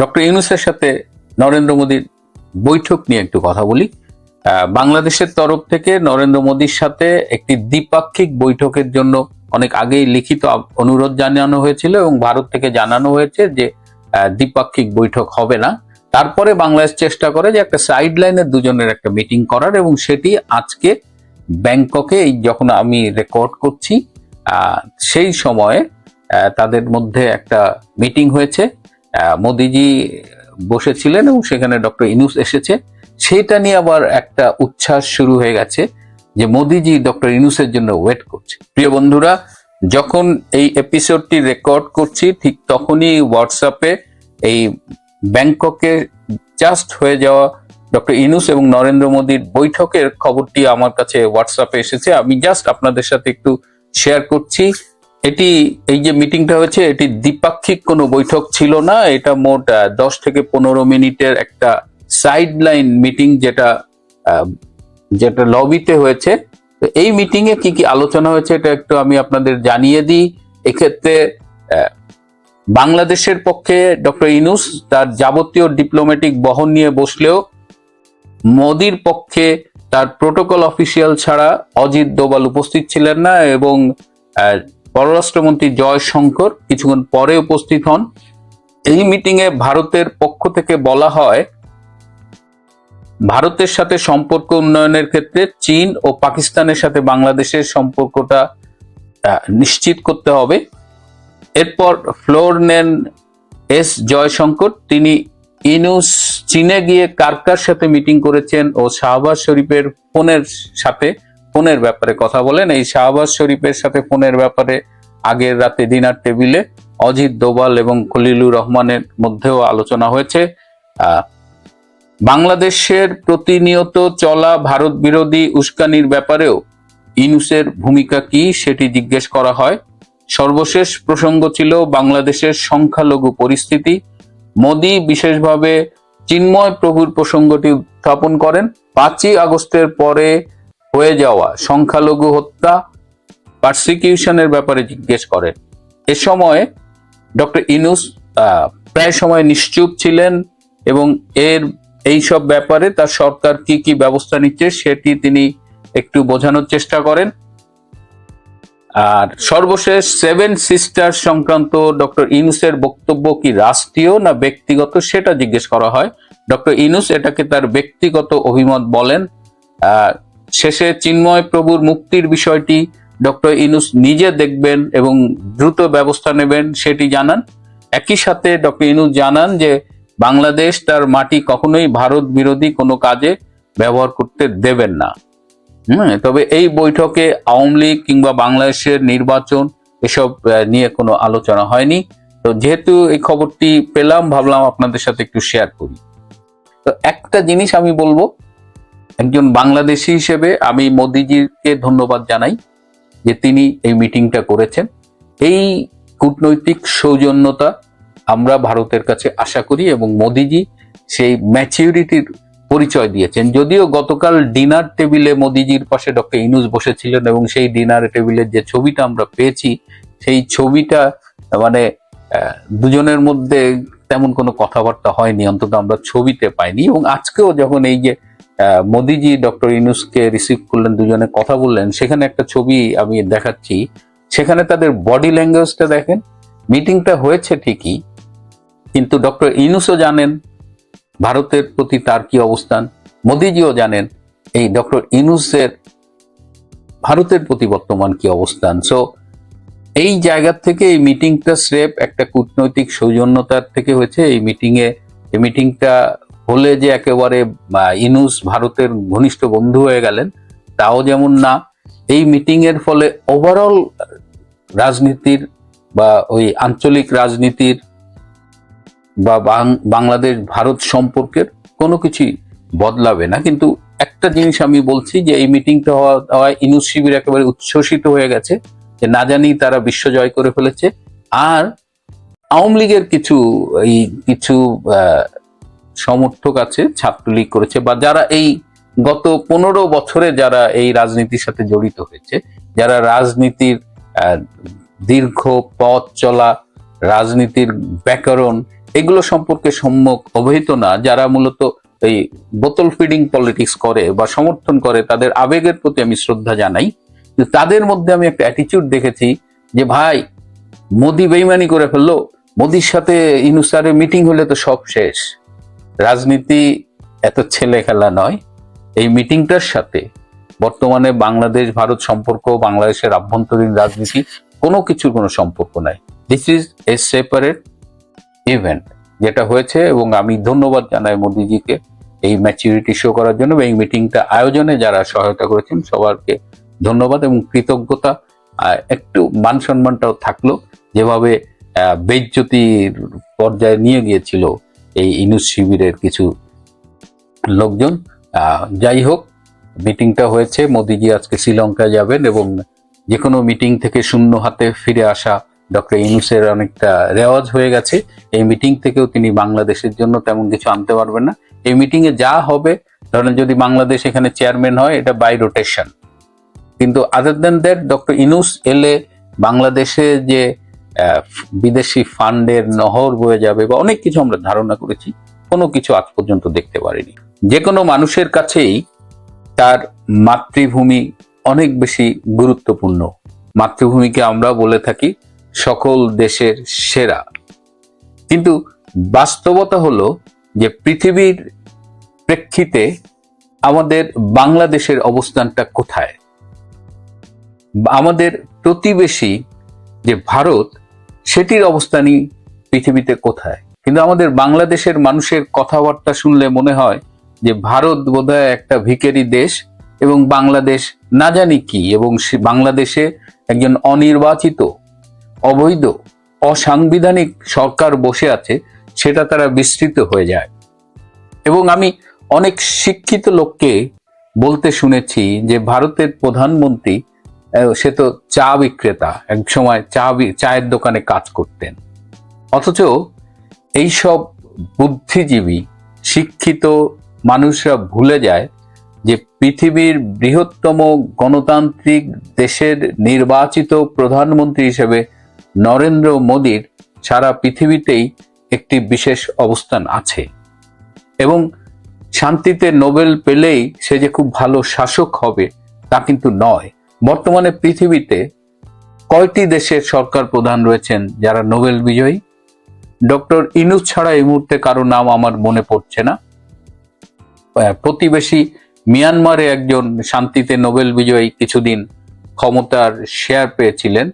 Doctor ইউনুসের সাথে নরেন্দ্র মোদীর বৈঠক নিয়ে একটু কথা বলি। বাংলাদেশের তরফ থেকে নরেন্দ্র মোদীর সাথে একটি দ্বিপাক্ষিক বৈঠকের জন্য অনেক আগেই লিখিত অনুরোধ জানানো হয়েছিল এবং ভারত থেকে জানানো হয়েছে যে দ্বিপাক্ষিক বৈঠক হবে না। তারপরে বাংলাদেশ চেষ্টা করে যে একটা সাইড লাইনের দুজনের একটা মিটিং করার এবং সেটি আজকে ব্যাংককে এই যখন আমি রেকর্ড করছি সেই সময়ে তাদের মধ্যে একটা মিটিং হয়েছে। মোদিজি বসেছিলেন এবং সেখানে ডক্টর ইনুস এসেছে। সেটা নিয়ে আবার একটা উচ্ছ্বাস শুরু হয়ে গেছে যে মোদিজি ডক্টর ইনুসের জন্য ওয়েট করছে। প্রিয় বন্ধুরা, যখন এই এপিসোডটি রেকর্ড করছি, ঠিক তখনই হোয়াটসঅ্যাপে এই ব্যাংককে জাস্ট হয়ে যাওয়া ডক্টর ইনুস এবং নরেন্দ্র মোদীর বৈঠকের খবরটি আমার কাছে হোয়াটসঅ্যাপে এসেছে। আমি জাস্ট আপনাদের সাথে একটু শেয়ার করছি। এটি, এই যে মিটিংটা হয়েছে, এটি দ্বিপাক্ষিক কোনো বৈঠক ছিল না। এটা মোট দশ থেকে পনেরো মিনিটের একটা সাইড লাইন মিটিং যেটা যেটা লবিতে হয়েছে। তো এই মিটিং এ কি কি আলোচনা হয়েছে, এটা একটু আমি আপনাদের জানিয়ে দিই। এক্ষেত্রে বাংলাদেশের পক্ষে ডক্টর ইনুস তার যাবতীয় ডিপ্লোম্যাটিক বহন নিয়ে বসলেও মোদির পক্ষে তার প্রোটোকল অফিসিয়াল ছাড়া অজিত দোবাল উপস্থিত ছিলেন না এবং পররাষ্ট্রমন্ত্রী জয়শঙ্কর কিছুক্ষণ পরে উপস্থিত হন। এই মিটিং এ ভারতের পক্ষ থেকে বলা হয়, ভারতের সাথে সম্পর্ক উন্নয়নের ক্ষেত্রে চীন ও পাকিস্তানের সাথে বাংলাদেশের সম্পর্কটা নিশ্চিত করতে হবে। এরপর ফ্লোর নেন এস জয়শঙ্কর, তিনি ইনুস চীনে গিয়ে কার কার সাথে মিটিং করেছেন ও শাহবাজ শরীফের ফোনের সাথে ফোনের ব্যাপারে কথা বলেন। এই শাহবাজ শরীফের সাথে ফোনের ব্যাপারে আগের রাতে ডিনার টেবিলে অজিত দোভাল এবং খলিলুর রহমানের মধ্যেও আলোচনা হয়েছে। বাংলাদেশের প্রতিনিয়ত চলা ভারত বিরোধী উস্কানির ব্যাপারেও ইনুসের ভূমিকা কি সেটি জিজ্ঞেস করা হয়। সর্বশেষ প্রসঙ্গ ছিল বাংলাদেশের সংখ্যালঘু পরিস্থিতি। মোদী বিশেষভাবে চিন্ময় প্রভুর প্রসঙ্গটি উত্থাপন করেন। পাঁচই আগস্টের পরে হয়ে যাওয়া, সংখ্যালঘু হত্যা পার্সিকিউশনের ব্যাপারে জিজ্ঞেস করেন। এ সময় ডক্টর ইনুস প্রায় সময় নিশ্চুপ ছিলেন এবং এর এই সব ব্যাপারে তার সরকার কি কি ব্যবস্থা নিচ্ছে সেটি তিনি একটু বোঝানোর চেষ্টা করেন। আর সর্বশেষ সেভেন সিস্টার সংক্রান্ত ডক্টর ইনুসের বক্তব্য কি রাষ্ট্রীয় না ব্যক্তিগত সেটা জিজ্ঞেস করা হয়। ডক্টর ইনুস এটাকে তার ব্যক্তিগত অভিমত বলেন। শেষে চিন্ময় প্রভুর মুক্তির বিষয়টি ডক্টর ইনুস নিজে দেখবেন এবং দ্রুত ব্যবস্থা নেবেন সেটি জানান। একই সাথে ডক্টর ইনুস জানান যে, বাংলাদেশ তার মাটি কখনোই ভারত বিরোধী কোনো কাজে ব্যবহার করতে দেবেন না। হম, তবে এই বৈঠকে আওয়ামী লীগ কিংবা বাংলাদেশের নির্বাচন এসব নিয়ে কোনো আলোচনা হয়নি। তো যেহেতু এই খবরটি পেলাম, ভাবলাম আপনাদের সাথে একটু শেয়ার করি। তো একটা জিনিস আমি বলব একজন বাংলাদেশি হিসেবে আমি মোদিজিকে ধন্যবাদ জানাই যে তিনি এই মিটিংটা করেছেন। এই কূটনৈতিক সৌজন্যতা আমরা ভারতের কাছে আশা করি এবং মোদিজি সেই ম্যাচিউরিটির পরিচয় দিয়েছেন। যদিও গতকাল ডিনার টেবিলে মোদিজির পাশে ডক্টর ইনুস বসেছিলেন এবং সেই ডিনার টেবিলের যে ছবিটা আমরা পেয়েছি, সেই ছবিটা মানে দুজনের মধ্যে তেমন কোনো কথাবার্তা হয়নি, অন্তত আমরা ছবিতে পাইনি। এবং আজকেও যখন এই যে মোদিজি, ডক্টর ইনুসকে রিসিভ করলেন, দুজনে কথা বললেন। সেখানে একটা ছবি আমি দেখাচ্ছি। সেখানে তাদের বডি ল্যাঙ্গুয়েজটা দেখেন। মিটিংটা হয়েছে ঠিকই, কিন্তু ডক্টর ইনুসও জানেন ভারতের প্রতি তার কি অবস্থান। মোদিজিও জানেন এই ডক্টর ইনুসের ভারতের প্রতি বর্তমান কি অবস্থান। সো এই জায়গা থেকে এই মিটিংটা স্রেফ একটা কূটনৈতিক সৌজন্যতার থেকে হয়েছে। এই মিটিংয়ে এই মিটিংটা হলে যে একেবারে ইনুস ভারতের ঘনিষ্ঠ বন্ধু হয়ে গেলেন, তাও যেমন না, এই মিটিং এর ফলে ওভারঅল রাজনীতির বা ওই আঞ্চলিক রাজনীতির বা বাংলাদেশ ভারত সম্পর্কের কোনো কিছুই বদলাবে না। কিন্তু একটা জিনিস আমি বলছি যে এই মিটিংটা হওয়া ইনুস শিবির একেবারে উচ্ছ্বসিত হয়ে গেছে, যে না জানি তারা বিশ্ব জয় করে ফেলেছে। আর আওয়ামী লীগের কিছু, এই কিছু সমর্থক আছে, ছাত্রলীগ করেছে বা যারা এই গত পনেরো বছরে যারা এই রাজনীতির সাথে জড়িত হয়েছে, যারা রাজনীতির দীর্ঘ পথ চলা, রাজনীতির ব্যাকরণ, এগুলো সম্পর্কে সম্যক অবহিত না, যারা মূলত এই বোতল ফিডিং পলিটিক্স করে বা সমর্থন করে, তাদের আবেগের প্রতি আমি শ্রদ্ধা জানাই। তাদের মধ্যে আমি একটা অ্যাটিচিউড দেখেছি যে, ভাই, মোদি বেইমানি করে ফেলল, মোদির সাথে ইনুসারের মিটিং হলে তো সব শেষ। রাজনীতি এত ছেলে খেলা নয়। এই মিটিংটার সাথে বর্তমানে বাংলাদেশ ভারত সম্পর্ক বাংলাদেশের আভ্যন্তরীণ রাজনীতি কোনো কিছুর কোনো সম্পর্ক নাই। This is a separate event যেটা হয়েছে এবং আমি ধন্যবাদ জানাই মোদিজিকে এই ম্যাচুরিটি শো করার জন্য এবং এই মিটিংটা আয়োজনে যারা সহায়তা করেছেন সবারকে ধন্যবাদ এবং কৃতজ্ঞতা। একটু মান সম্মানটাও থাকল। যেভাবে আহ, বেইজ্জতির পর্যায়ে নিয়ে গিয়েছিল এই ইনুস শিবিরের কিছু লোকজন। যাই হোক, মিটিংটা হয়েছে, মোদিজি আজকে শ্রীলঙ্কায় যাবেন এবং যে কোনো মিটিং থেকে শূন্য হাতে ফিরে আসা ডক্টর ইনুসের অনেকটা রেওয়াজ হয়ে গেছে। এই মিটিং থেকেও তিনি বাংলাদেশের জন্য তেমন কিছু আনতে পারবেন না। এই মিটিং এ যা হবে, ধরেন যদি বাংলাদেশ এখানে চেয়ারম্যান হয়, এটা বাই রোটেশন। কিন্তু other then that, doctor Yunus এলে বাংলাদেশে যে বিদেশি ফান্ডের নহর বয়ে যাবে বা অনেক কিছু আমরা ধারণা করেছি, কোনো কিছু আজ পর্যন্ত দেখতে পারিনি। যে কোনো মানুষের কাছেই তার মাতৃভূমি অনেক বেশি গুরুত্বপূর্ণ। মাতৃভূমিকে আমরা বলে থাকি সকল দেশের সেরা। কিন্তু বাস্তবতা হলো যে পৃথিবীর প্রেক্ষিতে আমাদের বাংলাদেশের অবস্থানটা কোথায়? আমাদের প্রতিবেশী যে ভারত সেটির অবস্থানই পৃথিবীতে কোথায়? কিন্তু আমাদের বাংলাদেশের মানুষের কথাবার্তা শুনলে মনে হয় যে ভারত বোধহয় একটা ভিখারি দেশ এবং বাংলাদেশ না জানি কি এবং বাংলাদেশে একজন অনির্বাচিত, অবৈধ, অসাংবিধানিক সরকার বসে আছে, সেটা তারা বিস্তৃত হয়ে যায়। এবং আমি অনেক শিক্ষিত লোককে বলতে শুনেছি যে ভারতের প্রধানমন্ত্রী সে তো চা বিক্রেতা এক সময় চা চায়ের দোকানে কাজ করতেন। অথচ এইসব বুদ্ধিজীবী, শিক্ষিত মানুষরা ভুলে যায় যে পৃথিবীর বৃহত্তম গণতান্ত্রিক দেশের নির্বাচিত প্রধানমন্ত্রী হিসেবে নরেন্দ্র মোদীর সারা পৃথিবীতেই একটি বিশেষ অবস্থান আছে। এবং শান্তিতে নোবেল পেলেই সে যে খুব ভালো শাসক হবে তা কিন্তু নয়। বর্তমানে পৃথিবীতে কয়টি দেশের সরকার প্রধান রয়েছেন যারা নোবেল বিজয়ী? ডক্টর ইনুস ছাড়া এই মুহূর্তে কারও নাম আমার মনে পড়ছে না। প্রতিবেশী মিয়ানমারে একজন শান্তিতে নোবেল বিজয়ী কিছুদিন ক্ষমতার শেয়ার পেয়েছিলেন।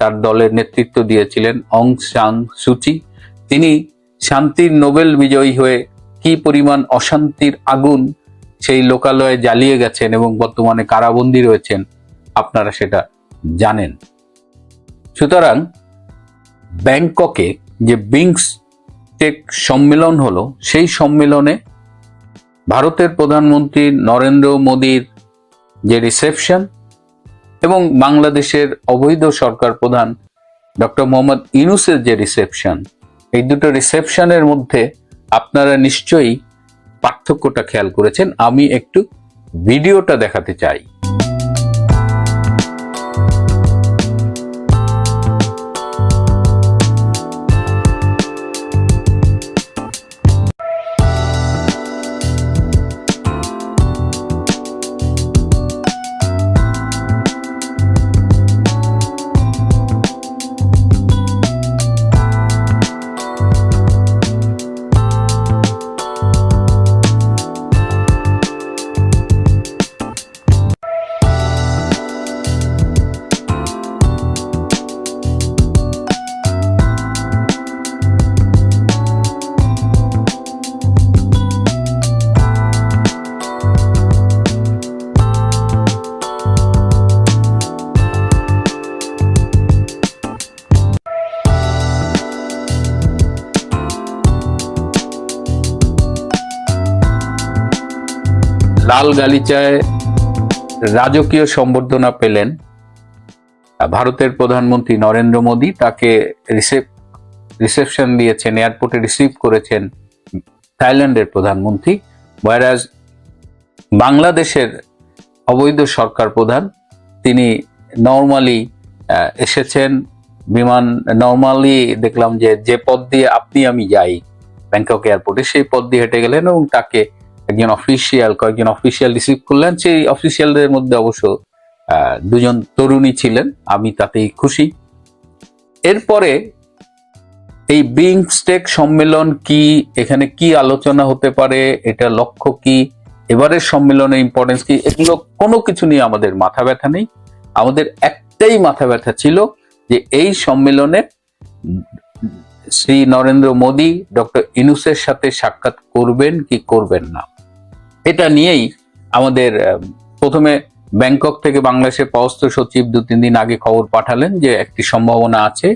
তার দলের নেতৃত্ব দিয়েছিলেন অং সাং সুচি তিনি শান্তির নোবেল বিজয়ী হয়ে কি পরিমাণ অশান্তির আগুন সেই লোকালয়ে জ্বালিয়ে গেছেন এবং বর্তমানে কারাবন্দী রয়েছেন আপনারা সেটা জানেন। সুতরাং ব্যাংককে যে বিংস টেক সম্মেলন হলো, সেই সম্মেলনে ভারতের প্রধানমন্ত্রী নরেন্দ্র মোদীর যে রিসেপশন এবং বাংলাদেশের অবৈধ সরকার প্রধান ডক্টর মোহাম্মদ ইউনুসের যে রিসেপশন, এই দুটো রিসেপশনের মধ্যে আপনারা নিশ্চয়ই পার্থক্যটা খেয়াল করেছেন। আমি একটু ভিডিওটা দেখাতে চাই। লাল গালিচায় রাজকীয় সম্বর্ধনা পেলেন ভারতের প্রধানমন্ত্রী নরেন্দ্র মোদী। তাকে রিসেপ রিসেপশন দিয়েছেন, এয়ারপোর্টে রিসিভ করেছেন থাইল্যান্ডের প্রধানমন্ত্রী। ওয়ারাজ বাংলাদেশের অবৈধ সরকার প্রধান। তিনি নর্মালি এসেছেন বিমান, নর্মালি দেখলাম যে যে পথ দিয়ে আপনি আমি যাই ব্যাংকক এয়ারপোর্টে, সেই পথ দিয়ে হেঁটে গেলেন এবং তাকে একজন অফিসিয়াল কয়েকজন অফিসিয়াল রিসিভ করলেন। সেই অফিসিয়ালদের মধ্যে অবশ্য দুজন তরুণী ছিলেন। আমি তাতেই খুশি। এরপরে এই বিংস্টেক সম্মেলন কি, এখানে কি আলোচনা হতে পারে, এটা লক্ষ্য কি, এবারের সম্মেলনের ইম্পর্টেন্স কি, এগুলো কোনো কিছু নিয়ে আমাদের মাথা ব্যথা নেই। আমাদের একটাই মাথা ব্যথা ছিল যে এই সম্মেলনে শ্রী নরেন্দ্র মোদী, ডক্টর ইনুসের সাথে সাক্ষাৎ করবেন কি করবেন না। এটা নিয়েই আমাদের প্রথমে ব্যাংকক থেকে বাংলাদেশের পররাষ্ট্র সচিব দু তিন দিন আগে খবর পাঠালেন যে একটি সম্ভাবনা আছে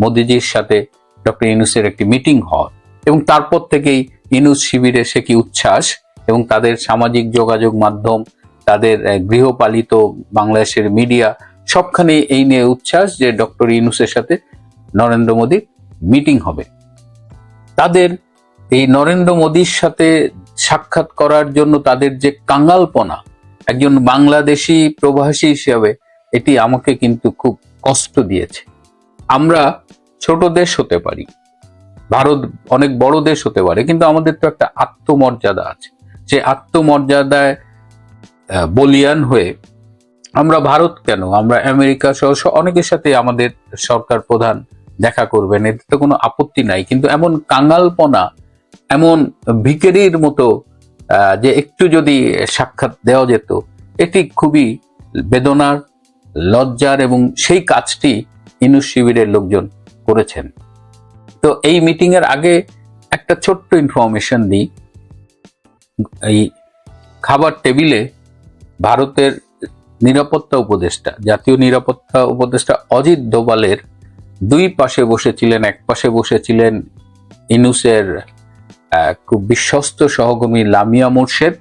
মোদিজির সাথে ডক্টর ইনুসের একটি মিটিং হওয়ার। এবং তারপর থেকেই ইনুস শিবিরে সে কি উচ্ছ্বাস এবং তাদের সামাজিক যোগাযোগ মাধ্যম, তাদের গৃহপালিত বাংলাদেশের মিডিয়া সবখানে এই নিয়ে উচ্ছ্বাস যে ডক্টর ইনুসের সাথে নরেন্দ্র মোদীর মিটিং হবে। তাদের এই নরেন্দ্র মোদীর সাথে সাক্ষাৎ করার জন্য তাদের যে কাঙ্গালপনা একজন বাংলাদেশি প্রবাসী হিসাবে এটি আমাকে কিন্তু খুব কষ্ট দিয়েছে। আমরা ছোট দেশ হতে পারি, ভারত অনেক বড় দেশ হতে পারে, কিন্তু আমাদের তো একটা আত্মমর্যাদা আছে। সে আত্মমর্যাদায় বলিয়ান হয়ে আমরা ভারত কেন? আমরা আমেরিকা সহ অনেকের সাথে আমাদের সরকার প্রধান দেখা করবেন, এতে তো কোনো আপত্তি নাই। কিন্তু এমন কাঙ্গালপনা এমন ভিকেরির মতো যে একটু যদি সাক্ষাৎ দেওয়া যেত, এটি খুবই বেদনার, লজ্জার এবং সেই কাজটি ইনুস শিবিরের লোকজন করেছেন। তো এই মিটিং এর আগে একটা ছোট্ট ইনফরমেশন দিই। এই খাবার টেবিলে ভারতের নিরাপত্তা উপদেষ্টা, জাতীয় নিরাপত্তা উপদেষ্টা অজিত দোভালের দুই পাশে বসেছিলেন, এক পাশে বসেছিলেন ইনুসের খুব বিশ্বস্ত সহকর্মী লামিয়া মোর্শেদ,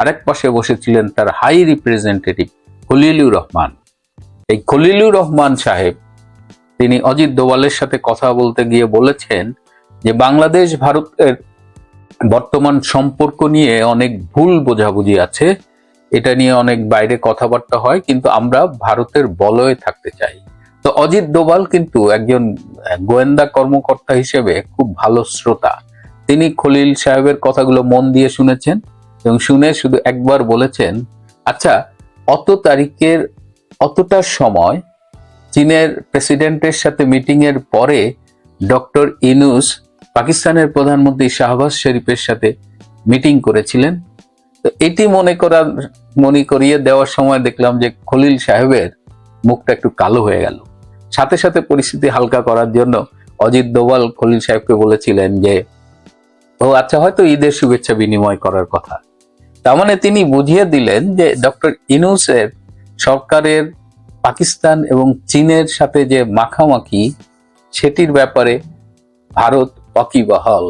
আরেক পাশে বসেছিলেন তার হাই রিপ্রেজেন্টেটিভ খলিলুর রহমান। এই খলিলুর রহমান সাহেব, তিনি অজিত দোভালের সাথে কথা বলতে গিয়ে বলেছেন যে বাংলাদেশ, ভারতের বর্তমান সম্পর্ক নিয়ে অনেক ভুল বোঝাবুঝি আছে। এটা নিয়ে অনেক বাইরে কথাবার্তা হয়, কিন্তু আমরা ভারতের বলয়ে থাকতে চাই। তো অজিত দোভাল কিন্তু একজন গোয়েন্দা কর্মকর্তা হিসেবে খুব ভালো শ্রোতা। তিনি খলিল সাহেবের কথাগুলো মন দিয়ে শুনেছেন এবং শুনে শুধু একবার বলেছেন আচ্ছা অত তারিখের, অতটা সময় চীনের প্রেসিডেন্টের সাথে মিটিং এর পরে ডক্টর ইনুস পাকিস্তানের প্রধানমন্ত্রী শাহবাজ শরীফের সাথে মিটিং করেছিলেন? তো এটি মনে করার, মনে করিয়ে দেওয়ার সময় দেখলাম যে খলিল সাহেবের মুখটা একটু কালো হয়ে গেল। সাথে সাথে পরিস্থিতি হালকা করার জন্য অজিত দোভাল খলিল সাহেবকে বলেছিলেন যে ও আচ্ছা হয়তো ঈদের শুভেচ্ছা বিনিময় করার কথা। তার মানে তিনি বুঝিয়ে দিলেন যে ডক্টর ইনুসের সরকারের, পাকিস্তান এবং চীনের সাথে যে মাখামাখি, সেটির ব্যাপারে ভারত ওয়াকিবহাল